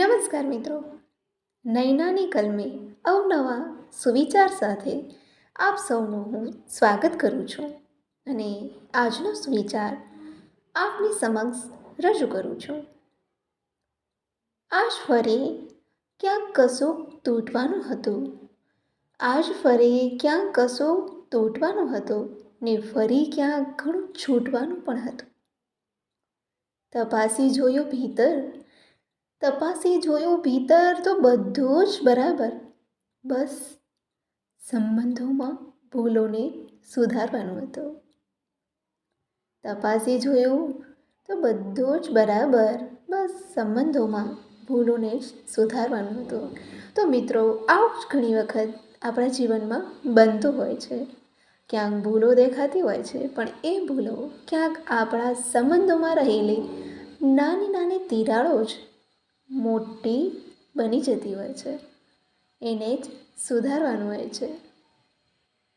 નમસ્કાર મિત્રો. નૈનાની કલમે અવનવા સુવિચાર સાથે આપ સૌનું હું સ્વાગત કરું છું અને આજનો સુવિચાર આપની સમક્ષ રજૂ કરું છું. આજ ફરે ક્યાંક કશું તૂટવાનું હતું. આજ ફરે ક્યાંક કશું તૂટવાનું હતું ને ફરી ક્યાંક ઘણું છૂટવાનું પણ હતું. તપાસી જોયો ભીતર તપાસી જોયું, ભીતર તો બધું જ બરાબર. બસ, સંબંધોમાં ભૂલોને સુધારવાનું હતું. તપાસી જોયું, તો બધું જ બરાબર. બસ, સંબંધોમાં ભૂલોને જ સુધારવાનું હતું. તો મિત્રો, આવું જ ઘણી વખત આપણા જીવનમાં બનતું હોય છે. ક્યાંક ભૂલો દેખાતી હોય છે, પણ એ ભૂલો ક્યાંક આપણા સંબંધોમાં રહેલી નાની નાની તિરાડો જ મોટી બની જતી હોય છે. એને જ સુધારવાનું હોય છે.